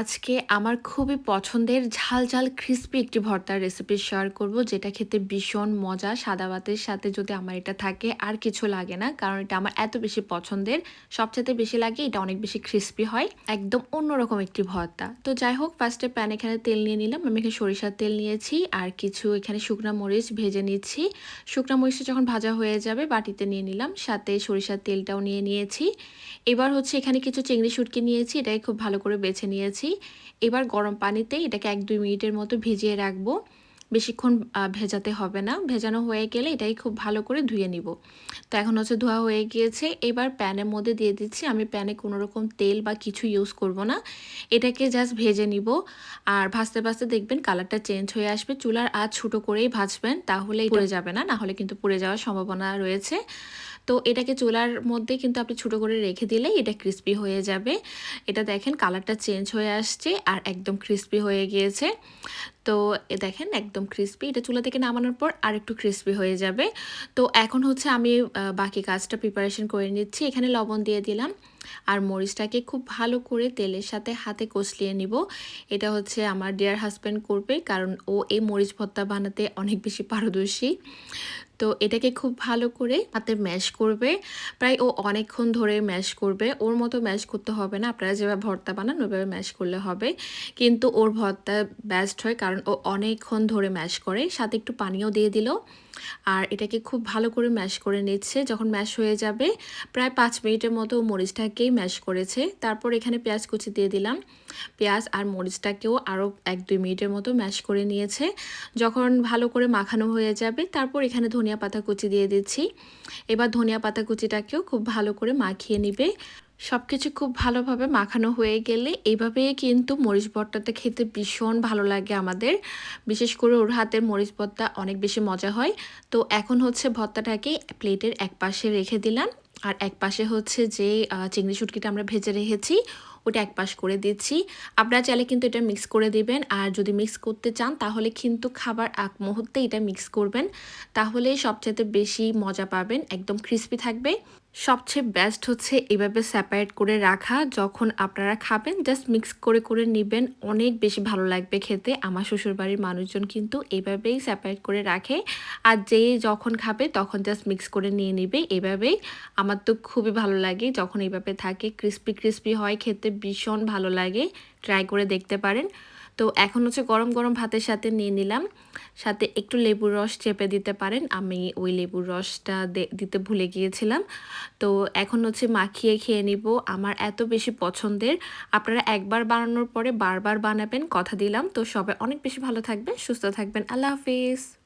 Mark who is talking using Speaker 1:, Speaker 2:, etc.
Speaker 1: আজকে আমার খুবই পছন্দের ঝাল ঝাল ক্রিস্পি একটি ভর্তার রেসিপি শেয়ার করব, যেটা খেতে ভীষণ মজা। সাদা ভাতের সাথে যদি আমার এটা থাকে, আর কিছু লাগে না, কারণ এটা আমার এত বেশি পছন্দের। সবচেয়ে বেশি লাগে, এটা অনেক বেশি ক্রিস্পি হয়। একদম অন্যরকম একটি ভর্তা। তো যাই হোক ফার্স্টে প্যান এখানে তেল নিয়ে নিলাম। আমি এখানে সরিষার তেল নিয়েছি, আর কিছু এখানে শুকনো মরিচ ভেজে নিচ্ছি। শুকনো মরিচটা যখন ভাজা হয়ে যাবে, বাটিতে নিয়ে নিলাম। সাথে সরিষার তেলটাও নিয়ে নিয়েছি। এবার হচ্ছে এখানে কিছু চিংড়ি শুটকি নিয়েছি, এটাকে খুব ভালো করে বেছে নিয়েছি। এবার গরম পানিতে এটাকে এক দুই মিনিটের মতো ভিজিয়ে রাখব। বেশিক্ষণ ভেজাতে হবে না। ভেজানো হয়ে গেলে এটাই খুব ভালো করে ধুয়ে নিব। তো এখন হচ্ছে ধোয়া হয়ে গিয়েছে। এবার প্যানের মধ্যে দিয়ে দিচ্ছি। আমি প্যানে কোনো রকম তেল বা কিছু ইউজ করব না। এটাকে জাস্ট ভেজে নিব। আর ভাজতে ভাজতে দেখবেন কালারটা চেঞ্জ হয়ে আসবে। চুলার আজ ছোটো করেই ভাজবেন। তাহলে পড়ে যাবে না। না হলে কিন্তু পুড়ে যাওয়ার সম্ভাবনা রয়েছে। তো এটাকে চুলার মধ্যে কিন্তু আপনি ছোটো করে রেখে দিলেই এটা ক্রিস্পি হয়ে যাবে। এটা দেখেন কালারটা চেঞ্জ হয়ে আসছে আর একদম ক্রিস্পি হয়ে গিয়েছে। তো দেখেন একদম ক্রিস্পি এটা চুলা থেকে নামানোর পর আর একটু ক্রিস্পি হয়ে যাবে। তো এখন হচ্ছে আমি বাকি কাজটা প্রিপারেশন করে নিচ্ছি। এখানে লবণ দিয়ে দিলাম আর মরিচটাকে খুব ভালো করে তেলের সাথে হাতে কষলিয়ে নিব। এটা হচ্ছে আমার ডিয়ার হাজব্যান্ড করবে কারণ ও এই মরিচ ভর্তা বানাতে অনেক বেশি পারদর্শী। তো এটাকে খুব ভালো করে হাতে ম্যাশ করবে। প্রায় ও অনেকক্ষণ ধরে ম্যাশ করবে। ওর মতো ম্যাশ করতে হবে না। আপনারা যেভাবে ভর্তা বানান, ওইভাবে ম্যাশ করলে হবে। কিন্তু ওর ভর্তা বেস্ট হয় কারণ ও অনেকক্ষণ ধরে ম্যাশ করে। সাথে একটু পানিও দিয়ে দিল। আর এটাকে খুব ভালো করে ম্যাশ করে নিচ্ছে। যখন ম্যাশ হয়ে যাবে, প্রায় পাঁচ মিনিটের মতো মরিচটাকেই ম্যাশ করেছে। তারপর এখানে পেঁয়াজ কুচি দিয়ে দিলাম। পেঁয়াজ আর মরিচটাকেও আরও এক দুই মিনিটের মতো ম্যাশ করে নিয়েছে। যখন ভালো করে মাখানো হয়ে যাবে, তারপর এখানে ধনিয়া পাতা কুচি দিয়ে দিচ্ছি। এবার ধনিয়া পাতা কুচিটাকেও খুব ভালো করে মাখিয়ে নিবে। সব কিছু খুব ভালোভাবে মাখানো হয়ে গেলে এইভাবে কিন্তু মরিচ ভর্তাটা খেতে ভীষণ ভালো লাগে আমাদের। বিশেষ করে ওর হাতের মরিচ ভর্তা অনেক বেশি মজা হয়। তো এখন হচ্ছে ভর্তাটাকে প্লেটের এক পাশে রেখে দিলাম। আর এক পাশে হচ্ছে যে চিংড়ি শুটকিটা আমরা ভেজে রেখেছি ওটা এক পাশ করে দিচ্ছি। আপনারা চাইলে কিন্তু এটা মিক্স করে দিবেন। আর যদি মিক্স করতে চান, তাহলে কিন্তু খাবার এক মুহূর্তে এটা মিক্স করবেন। তাহলে সবচেয়ে বেশি মজা পাবেন। একদম ক্রিস্পি থাকবে। সবচেয়ে বেস্ট হচ্ছে এভাবে সেপারেট করে রাখা। যখন আপনারা খাবেন জাস্ট মিক্স করে করে নেবেন, অনেক বেশি ভালো লাগবে খেতে। আমার শ্বশুরবাড়ির মানুষজন কিন্তু এভাবেই সেপারেট করে রাখে। আর যে যখন খাবে, তখন জাস্ট মিক্স করে নিয়ে নেবে। এভাবেই আমার তো খুবই ভালো লাগে যখন এইভাবে থাকে। ক্রিস্পি ক্রিস্পি হয়, খেতে ভীষণ ভালো লাগে। ট্রাই করে দেখতে পারেন। তো এখন হচ্ছে গরম গরম ভাতের সাথে নিয়ে নিলাম। সাথে একটু লেবুর রস চেপে দিতে পারেন। আমি ওই লেবুর রসটা দিতে ভুলে গিয়েছিলাম। তো এখন হচ্ছে মাখিয়ে খেয়ে নিব। আমার এত বেশি পছন্দের। আপনারা একবার বানানোর পরে বারবার বানাবেন, কথা দিলাম। তো সবাই অনেক বেশি ভালো থাকবেন, সুস্থ থাকবেন। আল্লাহ হাফিজ।